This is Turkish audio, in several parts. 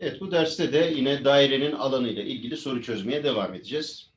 Evet bu derste de yine dairenin alanıyla ilgili soru çözmeye devam edeceğiz.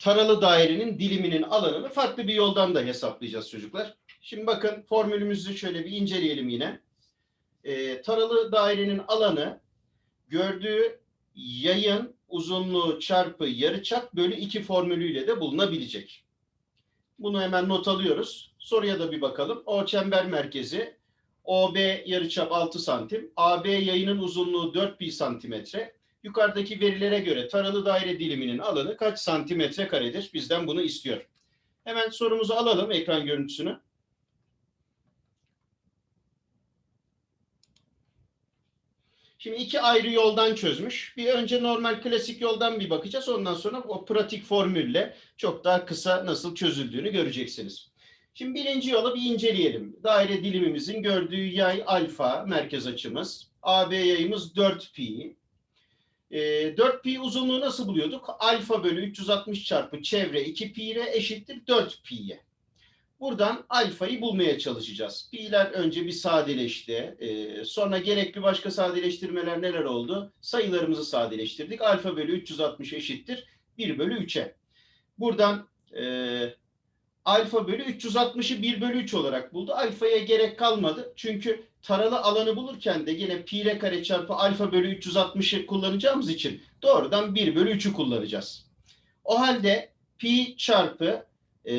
Taralı dairenin diliminin alanını farklı bir yoldan da hesaplayacağız çocuklar. Şimdi bakın formülümüzü şöyle bir inceleyelim yine. Ee, taralı dairenin alanı gördüğü yayın uzunluğu çarpı yarıçap bölü 2 formülüyle de bulunabilecek. Bunu hemen not alıyoruz. Soruya da bir bakalım. O çember merkezi OB yarıçap 6 santim. AB yayının uzunluğu 4 pi santimetre. Yukarıdaki verilere göre taralı daire diliminin alanı kaç santimetre karedir? Bizden bunu istiyor. Hemen sorumuzu alalım ekran görüntüsünü. Şimdi iki ayrı yoldan çözmüş. Bir önce normal klasik yoldan bir bakacağız. Ondan sonra o pratik formülle çok daha kısa nasıl çözüldüğünü göreceksiniz. Şimdi birinci yolu bir inceleyelim. Daire dilimimizin gördüğü yay alfa merkez açımız. AB yayımız 4 pi. E, 4 pi uzunluğu nasıl buluyorduk? Alfa bölü 360 çarpı çevre 2 pi ile eşittir 4 pi'ye. Buradan alfayı bulmaya çalışacağız. Pi'ler önce bir sadeleşti. E, sonra gerekli başka sadeleştirmeler neler oldu? Sayılarımızı sadeleştirdik. Alfa bölü 360 eşittir 1 bölü 3'e. Buradan e, alfa bölü 360'ı 1 bölü 3 olarak buldu. Alfaya gerek kalmadı. Çünkü taralı alanı bulurken de yine pi r kare çarpı alfa bölü 360'ı kullanacağımız için doğrudan 1 bölü 3'ü kullanacağız. O halde pi çarpı e,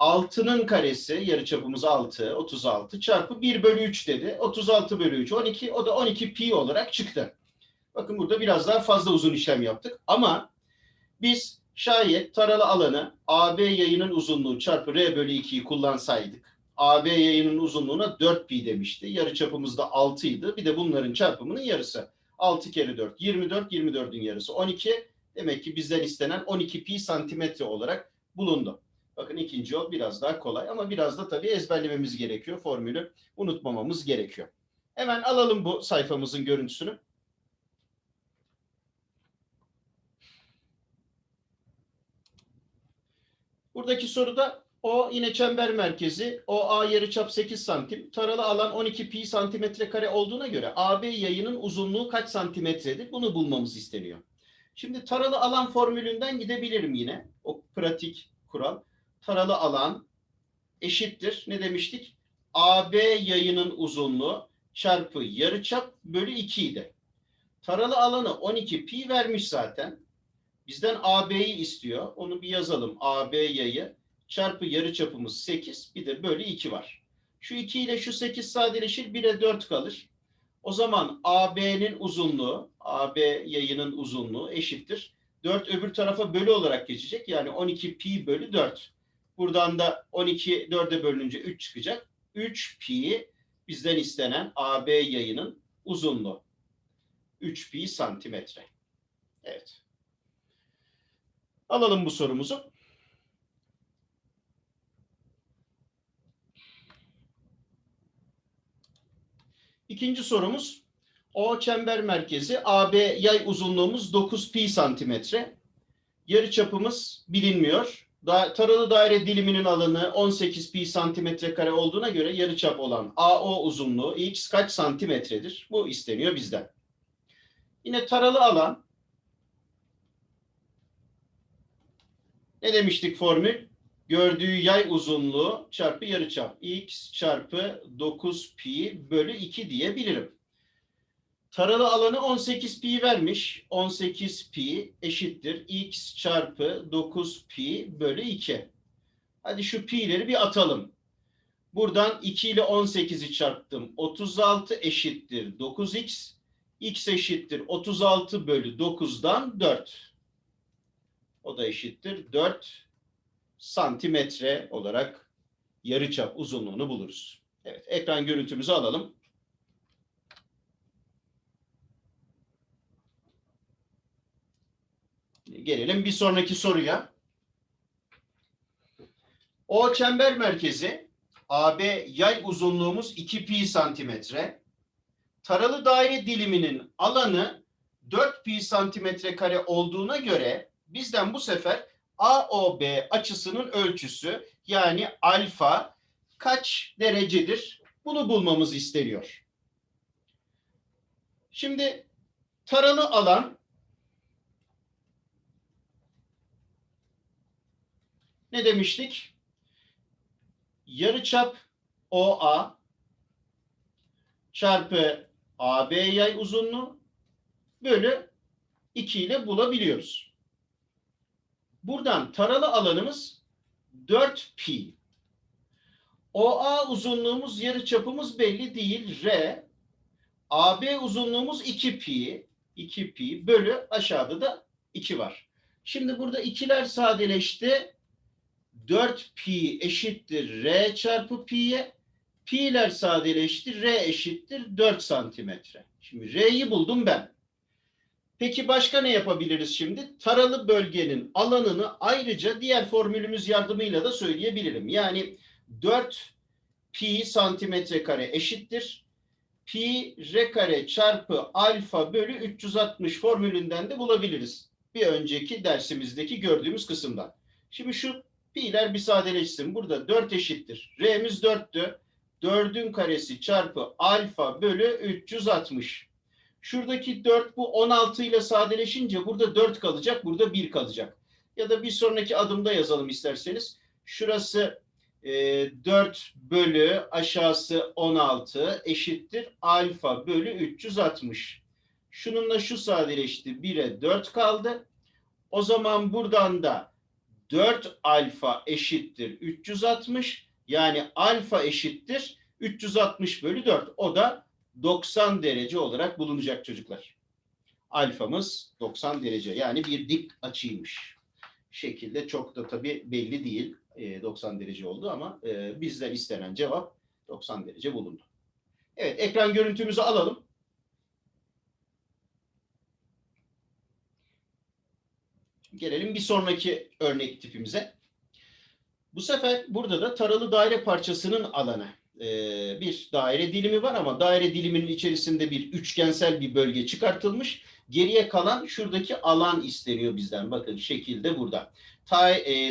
6'nın karesi yarıçapımız 6 36 çarpı 1 bölü 3 dedi. 36 bölü 3 12 o da 12 pi olarak çıktı. Bakın burada biraz daha fazla uzun işlem yaptık ama biz şayet taralı alanı AB yayının uzunluğu çarpı R bölü 2'yi kullansaydık AB yayının uzunluğuna 4 pi demişti. Yarıçapımız da 6 idi. Bir de bunların çarpımının yarısı. 6 kere 4 24 24'ün yarısı 12. Demek ki bizden istenen 12 pi santimetre olarak bulundu. Bakın ikinci yol biraz daha kolay ama biraz da tabii ezberlememiz gerekiyor. Formülü unutmamamız gerekiyor. Hemen alalım bu sayfamızın görüntüsünü. Buradaki soruda o yine çember merkezi. O A yarıçap 8 santim. Taralı alan 12 pi santimetre kare olduğuna göre AB yayının uzunluğu kaç santimetredir? Bunu bulmamız isteniyor. Şimdi taralı alan formülünden gidebilirim yine. O pratik kural. Taralı alan eşittir. Ne demiştik? AB yayının uzunluğu çarpı yarıçap bölü 2 idi. Taralı alanı 12 pi vermiş zaten. Bizden AB'yi istiyor. Onu bir yazalım. AB yayı çarpı yarıçapımız 8 bir de bölü 2 var. Şu 2 ile şu 8 sadeleşir 1'e 4 kalır. O zaman AB'nin uzunluğu, AB yayının uzunluğu eşittir. 4 öbür tarafa bölü olarak geçecek. Yani 12 pi bölü 4. Buradan da 12 4'e bölününce 3 çıkacak. 3 pi bizden istenen AB yayının uzunluğu. 3 pi santimetre. Evet. Alalım bu sorumuzu. İkinci sorumuz O çember merkezi AB yay uzunluğumuz 9 pi santimetre. Yarı çapımız bilinmiyor. Da, taralı daire diliminin alanı 18 pi santimetre kare olduğuna göre yarı çap olan AO uzunluğu x kaç santimetredir? Bu isteniyor bizden. Yine taralı alan ne demiştik formül? Gördüğü yay uzunluğu çarpı yarıçap. x çarpı 9 pi bölü 2 diyebilirim. Taralı alanı 18 pi vermiş. 18 pi eşittir x çarpı 9 pi bölü 2. Hadi şu pi'leri bir atalım. Buradan 2 ile 18'i çarptım. 36 eşittir 9x. x eşittir 36 bölü 9'dan 4. O da eşittir 4 santimetre olarak yarıçap uzunluğunu buluruz. Evet, ekran görüntümüzü alalım. Gelelim bir sonraki soruya. O çember merkezi AB yay uzunluğumuz 2 pi santimetre. Taralı daire diliminin alanı 4 pi santimetre kare olduğuna göre bizden bu sefer AOB açısının ölçüsü yani alfa kaç derecedir? Bunu bulmamız isteniyor. Şimdi taralı alan ne demiştik? Yarıçap OA çarpı AB yay uzunluğu bölü 2 ile bulabiliyoruz. Buradan taralı alanımız 4pi. OA uzunluğumuz yarıçapımız belli değil. R. AB uzunluğumuz 2pi. 2pi bölü aşağıda da 2 var. Şimdi burada ikiler sadeleşti. 4pi eşittir R çarpı pi'ye. Pi'ler sadeleşti. R eşittir 4 santimetre. Şimdi R'yi buldum ben. Peki başka ne yapabiliriz şimdi? Taralı bölgenin alanını ayrıca diğer formülümüz yardımıyla da söyleyebilirim. Yani 4 pi santimetre kare eşittir. Pi r kare çarpı alfa bölü 360 formülünden de bulabiliriz. Bir önceki dersimizdeki gördüğümüz kısımdan. Şimdi şu pi'ler bir sadeleşsin. Burada 4 eşittir. R'miz 4'tü. 4'ün karesi çarpı alfa bölü 360. Şuradaki 4 bu 16 ile sadeleşince burada 4 kalacak, burada 1 kalacak. Ya da bir sonraki adımda yazalım isterseniz. Şurası e, 4 bölü aşağısı 16 eşittir alfa bölü 360. Şununla şu sadeleşti. 1'e 4 kaldı. O zaman buradan da 4 alfa eşittir 360. Yani alfa eşittir 360 bölü 4. O da 90 derece olarak bulunacak çocuklar. Alfamız 90 derece yani bir dik açıymış. Şekilde çok da tabii belli değil e, 90 derece oldu ama e, bizden istenen cevap 90 derece bulundu. Evet ekran görüntümüzü alalım. Gelelim bir sonraki örnek tipimize. Bu sefer burada da taralı daire parçasının alanı bir daire dilimi var ama daire diliminin içerisinde bir üçgensel bir bölge çıkartılmış. Geriye kalan şuradaki alan isteniyor bizden. Bakın şekilde burada.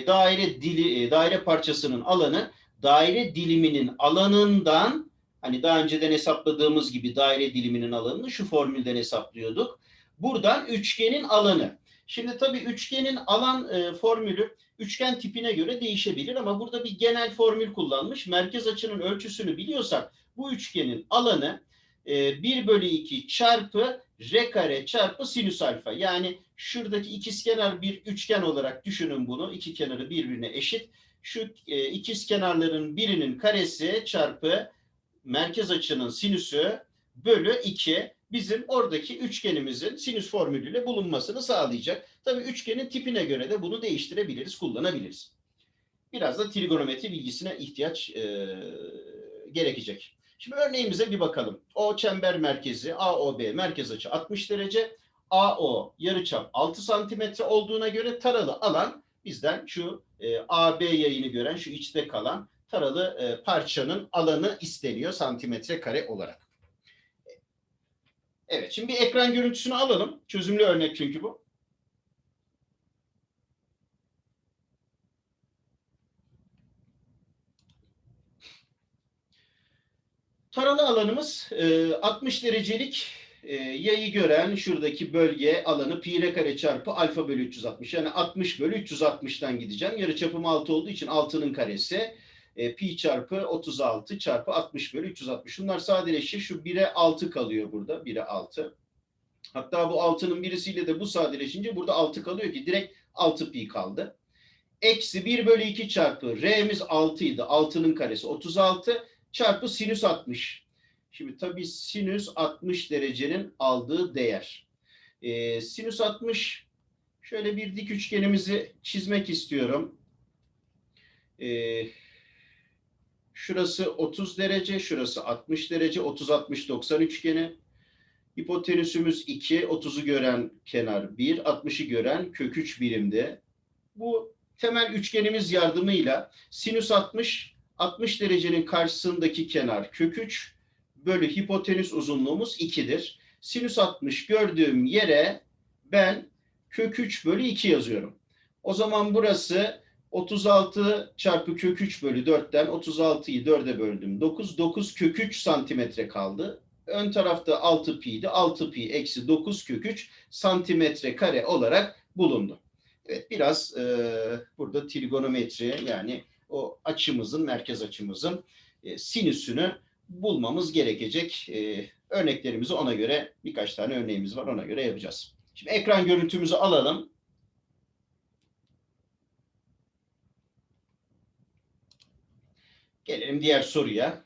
Daire dili daire parçasının alanı daire diliminin alanından hani daha önceden hesapladığımız gibi daire diliminin alanını şu formülden hesaplıyorduk. Buradan üçgenin alanı. Şimdi tabii üçgenin alan formülü üçgen tipine göre değişebilir ama burada bir genel formül kullanmış. Merkez açının ölçüsünü biliyorsak bu üçgenin alanı e, 1 bölü 2 çarpı r kare çarpı sinüs alfa. Yani şuradaki ikizkenar bir üçgen olarak düşünün bunu. İki kenarı birbirine eşit. Şu e, ikiz kenarların birinin karesi çarpı merkez açının sinüsü bölü 2 bizim oradaki üçgenimizin sinüs formülüyle bulunmasını sağlayacak. Tabii üçgenin tipine göre de bunu değiştirebiliriz, kullanabiliriz. Biraz da trigonometri bilgisine ihtiyaç e, gerekecek. Şimdi örneğimize bir bakalım. O çember merkezi AOB merkez açı 60 derece. AO yarıçap 6 santimetre olduğuna göre taralı alan bizden şu e, AB yayını gören şu içte kalan taralı e, parçanın alanı isteniyor santimetre kare olarak. Evet şimdi bir ekran görüntüsünü alalım. Çözümlü örnek çünkü bu. Taralı alanımız 60 derecelik yayı gören şuradaki bölge alanı pi r kare çarpı alfa bölü 360. Yani 60 bölü 360'tan gideceğim. Yarıçapım 6 olduğu için 6'nın karesi pi çarpı 36 çarpı 60 bölü 360. Şunlar sadeleşir. Şu 1'e 6 kalıyor burada. 1'e 6. Hatta bu 6'nın birisiyle de bu sadeleşince burada 6 kalıyor ki direkt 6 pi kaldı. Eksi 1 bölü 2 çarpı r'miz 6 idi. 6'nın karesi 36 çarpı sinüs 60. Şimdi tabii sinüs 60 derecenin aldığı değer. Ee, sinüs 60 şöyle bir dik üçgenimizi çizmek istiyorum. Ee, şurası 30 derece, şurası 60 derece, 30-60-90 üçgeni. Hipotenüsümüz 2, 30'u gören kenar 1, 60'ı gören kök 3 birimde. Bu temel üçgenimiz yardımıyla sinüs 60 60 derecenin karşısındaki kenar kök 3 bölü hipotenüs uzunluğumuz 2'dir. Sinüs 60 gördüğüm yere ben kök 3 bölü 2 yazıyorum. O zaman burası 36 çarpı kök 3 bölü 4'ten 36'yı 4'e böldüm. 9, 9 kök 3 santimetre kaldı. ön tarafta 6 pi'ydi. 6 pi eksi 9 kök 3 santimetre kare olarak bulundu. Evet biraz e, burada trigonometri yani o açımızın, merkez açımızın e, sinüsünü bulmamız gerekecek. E, örneklerimizi ona göre birkaç tane örneğimiz var ona göre yapacağız. Şimdi ekran görüntümüzü alalım. Gelelim diğer soruya.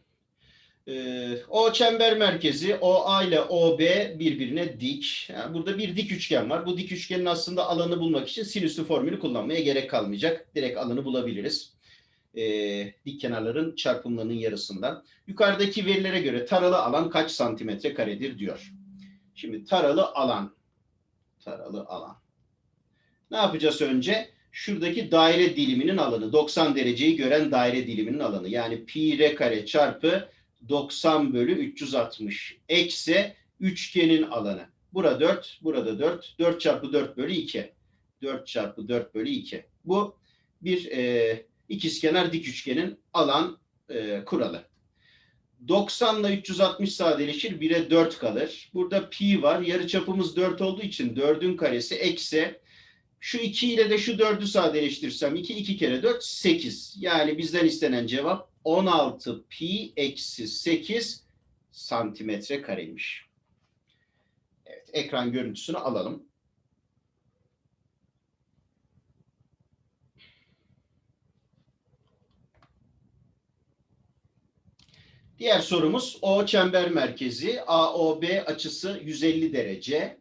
Ee, o çember merkezi OA ile OB birbirine dik. Yani burada bir dik üçgen var. Bu dik üçgenin aslında alanı bulmak için sinüslü formülü kullanmaya gerek kalmayacak. Direkt alanı bulabiliriz. Ee, dik kenarların çarpımlarının yarısından. Yukarıdaki verilere göre taralı alan kaç santimetre karedir diyor. Şimdi taralı alan. Taralı alan. Ne yapacağız önce? Şuradaki daire diliminin alanı. 90 dereceyi gören daire diliminin alanı. Yani pi r kare çarpı 90 bölü 360 eksi üçgenin alanı. Burada 4, burada 4. 4 çarpı 4 bölü 2. 4 çarpı 4 bölü 2. Bu bir e, ikizkenar dik üçgenin alan e, kuralı. 90 ile 360 sadeleşir. 1'e 4 kalır. Burada pi var. Yarıçapımız 4 olduğu için 4'ün karesi eksi. Şu 2 ile de şu 4'ü sadeleştirsem 2, 2 kere 4, 8. Yani bizden istenen cevap 16 pi eksi 8 santimetre kareymiş. Evet, ekran görüntüsünü alalım. Diğer sorumuz O çember merkezi AOB açısı 150 derece.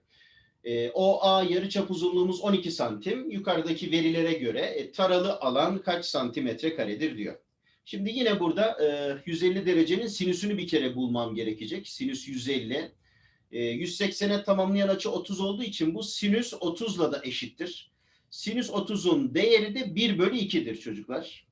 E, OA yarıçap uzunluğumuz 12 santim. Yukarıdaki verilere göre e, taralı alan kaç santimetre karedir diyor. Şimdi yine burada e, 150 derecenin sinüsünü bir kere bulmam gerekecek. Sinüs 150. E, 180'e tamamlayan açı 30 olduğu için bu sinüs 30'la da eşittir. Sinüs 30'un değeri de 1 bölü 2'dir çocuklar.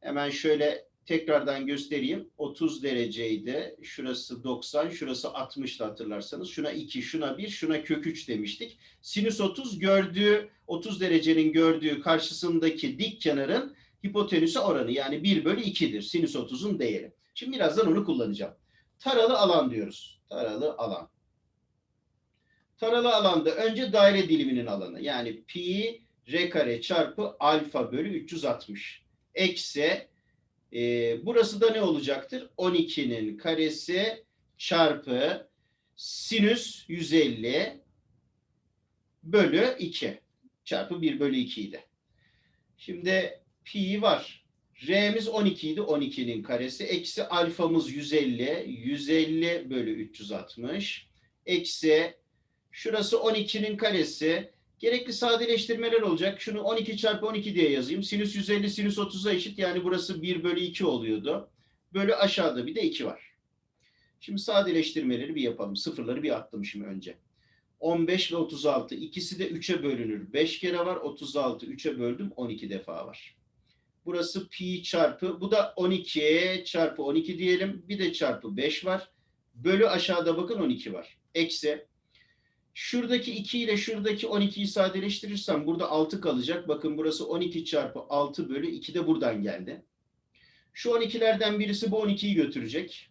Hemen şöyle tekrardan göstereyim. 30 dereceydi. Şurası 90, şurası 60 da hatırlarsanız. Şuna 2, şuna 1, şuna kök 3 demiştik. Sinüs 30 gördüğü 30 derecenin gördüğü karşısındaki dik kenarın hipotenüse oranı yani 1 bölü 2'dir. Sinüs 30'un değeri. Şimdi birazdan onu kullanacağım. Taralı alan diyoruz. Taralı alan. Taralı alanda önce daire diliminin alanı. Yani pi r kare çarpı alfa bölü 360. Eksi e, burası da ne olacaktır? 12'nin karesi çarpı sinüs 150 bölü 2 çarpı 1 bölü 2 idi. Şimdi pi var. R'miz 12 idi. 12'nin karesi. Eksi alfamız 150. 150 bölü 360. Eksi şurası 12'nin karesi. Gerekli sadeleştirmeler olacak. Şunu 12 çarpı 12 diye yazayım. Sinüs 150 sinüs 30'a eşit. Yani burası 1 bölü 2 oluyordu. Bölü aşağıda bir de 2 var. Şimdi sadeleştirmeleri bir yapalım. Sıfırları bir attım şimdi önce. 15 ve 36 ikisi de 3'e bölünür. 5 kere var. 36 3'e böldüm 12 defa var. Burası pi çarpı bu da 12 çarpı 12 diyelim. Bir de çarpı 5 var. Bölü aşağıda bakın 12 var. Eksi Şuradaki 2 ile şuradaki 12'yi sadeleştirirsem burada 6 kalacak. Bakın burası 12 çarpı 6 bölü 2 de buradan geldi. Şu 12'lerden birisi bu 12'yi götürecek.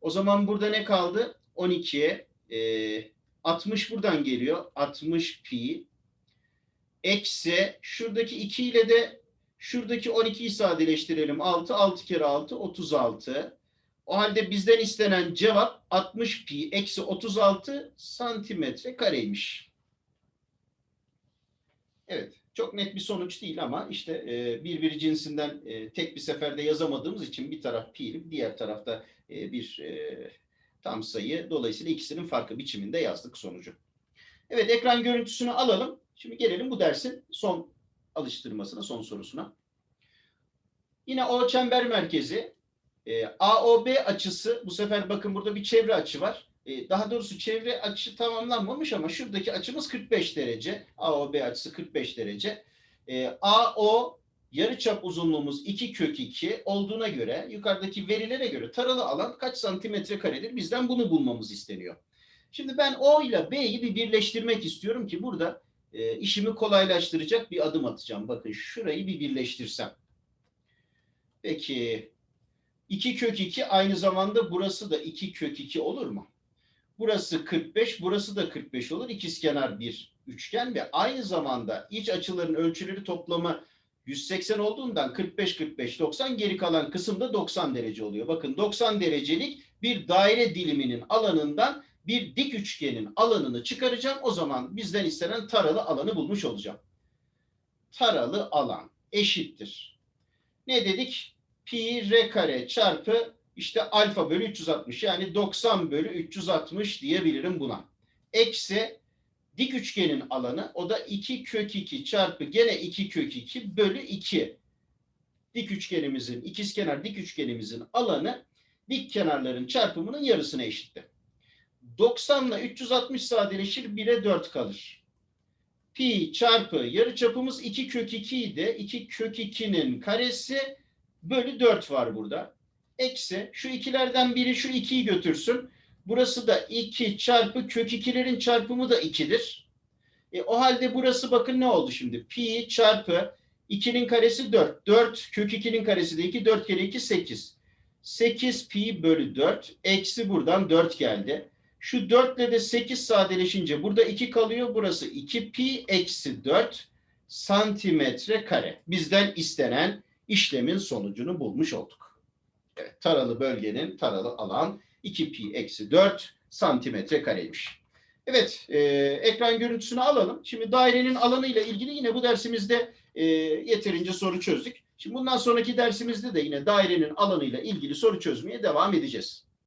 O zaman burada ne kaldı? 12'ye e, 60 buradan geliyor. 60 pi eksi şuradaki 2 ile de şuradaki 12'yi sadeleştirelim. 6, 6 kere 6, 36. O halde bizden istenen cevap 60 pi eksi 36 santimetre kareymiş. Evet. Çok net bir sonuç değil ama işte e, birbiri cinsinden e, tek bir seferde yazamadığımız için bir taraf pi, diğer tarafta e, bir e, tam sayı. Dolayısıyla ikisinin farkı biçiminde yazdık sonucu. Evet ekran görüntüsünü alalım. Şimdi gelelim bu dersin son alıştırmasına, son sorusuna. Yine o çember merkezi e, AOB açısı bu sefer bakın burada bir çevre açı var. E, daha doğrusu çevre açı tamamlanmamış ama şuradaki açımız 45 derece. AOB açısı 45 derece. E, AO yarıçap uzunluğumuz 2 kök 2 olduğuna göre yukarıdaki verilere göre taralı alan kaç santimetre karedir? Bizden bunu bulmamız isteniyor. Şimdi ben O ile B'yi bir birleştirmek istiyorum ki burada e, işimi kolaylaştıracak bir adım atacağım. Bakın şurayı bir birleştirsem. Peki 2 kök 2 aynı zamanda burası da 2 kök 2 olur mu? Burası 45, burası da 45 olur. İkizkenar bir üçgen ve aynı zamanda iç açıların ölçüleri toplamı 180 olduğundan 45 45 90 geri kalan kısımda 90 derece oluyor. Bakın 90 derecelik bir daire diliminin alanından bir dik üçgenin alanını çıkaracağım. O zaman bizden istenen taralı alanı bulmuş olacağım. Taralı alan eşittir. Ne dedik? Pi r kare çarpı işte alfa bölü 360 yani 90 bölü 360 diyebilirim buna. Eksi dik üçgenin alanı o da 2 kök 2 çarpı gene 2 kök 2 bölü 2. Dik üçgenimizin ikizkenar dik üçgenimizin alanı dik kenarların çarpımının yarısına eşitti. 90 ile 360 sadeleşir 1'e 4 kalır. Pi çarpı yarıçapımız 2 kök 2 idi. 2 kök 2'nin karesi bölü 4 var burada. Eksi şu ikilerden biri şu 2'yi götürsün. Burası da 2 çarpı kök 2'lerin çarpımı da 2'dir. E, o halde burası bakın ne oldu şimdi? Pi çarpı 2'nin karesi 4. 4 kök 2'nin karesi de 2. 4 kere 2 8. 8 pi bölü 4. Eksi buradan 4 geldi. Şu 4 ile de 8 sadeleşince burada 2 kalıyor. Burası 2 pi eksi 4 santimetre kare. Bizden istenen işlemin sonucunu bulmuş olduk. Evet, taralı bölgenin taralı alan 2 pi eksi 4 santimetre kareymiş. Evet, e, ekran görüntüsünü alalım. Şimdi dairenin alanı ile ilgili yine bu dersimizde e, yeterince soru çözdük. Şimdi bundan sonraki dersimizde de yine dairenin alanıyla ilgili soru çözmeye devam edeceğiz.